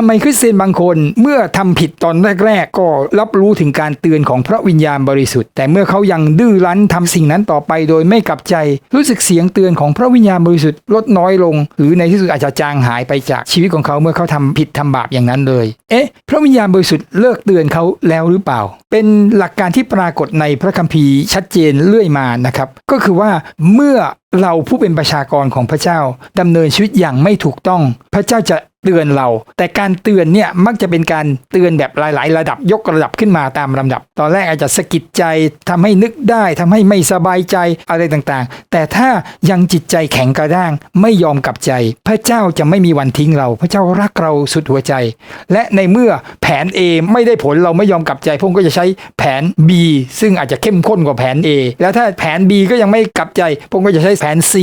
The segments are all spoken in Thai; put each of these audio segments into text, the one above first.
ทำไมคริสเตียนบางคน เมื่อทำผิดตอนแรก ๆ ก็รับรู้ถึงการเตือนของพระวิญญาณบริสุทธิ์ แต่เมื่อเขายังดื้อรั้นทำสิ่งนั้นต่อไปโดยไม่กลับใจ รู้สึกเสียงเตือนของพระวิญญาณบริสุทธิ์ลดน้อยลง หรือในที่สุดอาจจะจางหายไปจากชีวิตของเขาเมื่อเขาทำผิดทำบาปอย่างนั้นเลย เอ๊ะ พระวิญญาณบริสุทธิ์เลิกเตือนเขาแล้วหรือเปล่า เป็นหลักการที่ปรากฏในพระคัมภีร์ชัดเจนเรื่อยมานะครับ ก็คือว่าเมื่อเราผู้เป็นประชากรของพระเจ้าดำเนินชีวิตอย่างไม่ถูกต้อง พระเจ้าจะเตือนเรา แต่การเตือนเนี่ยมักจะเป็นการเตือนแบบหลาย ๆ ระดับยกระดับขึ้นมาตามลำดับ ตอนแรกอาจจะสะกิดใจทำให้นึกได้ทำให้ไม่สบายใจอะไรต่างๆ แต่ถ้ายังจิตใจแข็งกระด้างไม่ยอมกลับใจ พระเจ้าจะไม่มีวันทิ้งเรา พระเจ้ารักเราสุดหัวใจ และในเมื่อแผน A ไม่ได้ผลเราไม่ยอมกลับใจพระองค์ก็จะใช้แผน B ซึ่งอาจจะเข้มข้นกว่าแผน A แล้วถ้าแผน B ก็ยังไม่กลับใจพระองค์ก็จะใช้แผน C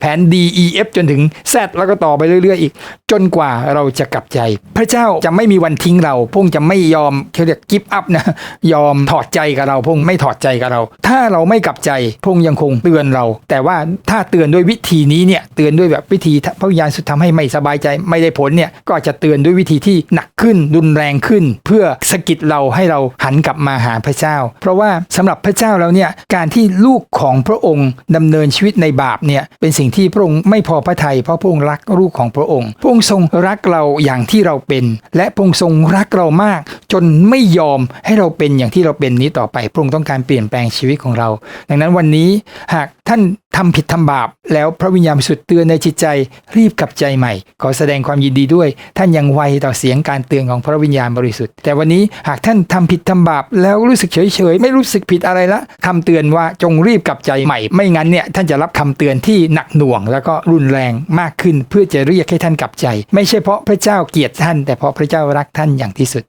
แผน D E F จนถึง Z แล้วก็ต่อไปเรื่อย ๆ อีก จนกว่าเราจะกลับใจ พระเจ้าจะไม่มีวันทิ้งเรา พงค์จะไม่ยอมเขาเรียกกิฟต์อัพนะ ยอมถอดใจกับเรา พงค์ไม่ถอดใจกับเรา ถ้าเราไม่กลับใจ พงค์ยังคงเตือนเรา แต่ว่าถ้าเตือนด้วยวิธีนี้เนี่ย เตือนด้วยแบบวิธีพระวิญญาณสุดทำให้ไม่สบายใจ ไม่ได้ผลเนี่ย ก็จะเตือนด้วยวิธีที่หนักขึ้น รุนแรงขึ้น เพื่อสะกิดเราให้เราหันกลับมาหาพระเจ้า เพราะว่าสำหรับพระเจ้าแล้วเนี่ย การที่ลูกของพระองค์ดำเนินชีวิตในบาปเนี่ยเป็นสิ่งที่พระองค์ไม่พอพระทัยเพราะพระองค์รักลูกของพระองค์ พระองค์ทรงรักเราอย่างที่เราเป็น และพระองค์ทรงรักเรามาก จนไม่ยอมให้เราเป็นอย่างที่เราเป็นนี้ต่อไปพระองค์ต้องการเปลี่ยนแปลงชีวิตของเรา ดังนั้นวันนี้หากท่านทำผิดทำบาป แล้วพระวิญญาณบริสุทธิ์เตือนในจิตใจรีบกลับใจใหม่ ขอแสดงความยินดีด้วย ท่านยังไวต่อเสียงการเตือนของพระวิญญาณบริสุทธิ์ แต่วันนี้หากท่านทำผิดทำบาป แล้วรู้สึกเฉยเฉยไม่รู้สึกผิดอะไรละคำเตือนว่าจงรีบกลับใจใหม่ ไม่งั้นเนี่ยท่านจะรับคำเตือนที่หนักหน่วง แล้วก็รุนแรงมากขึ้นเพื่อจะเรียกให้ท่านกลับใจ ไม่ใช่เพราะพระเจ้าเกลียดท่าน แต่เพราะพระเจ้ารักท่านอย่างที่สุด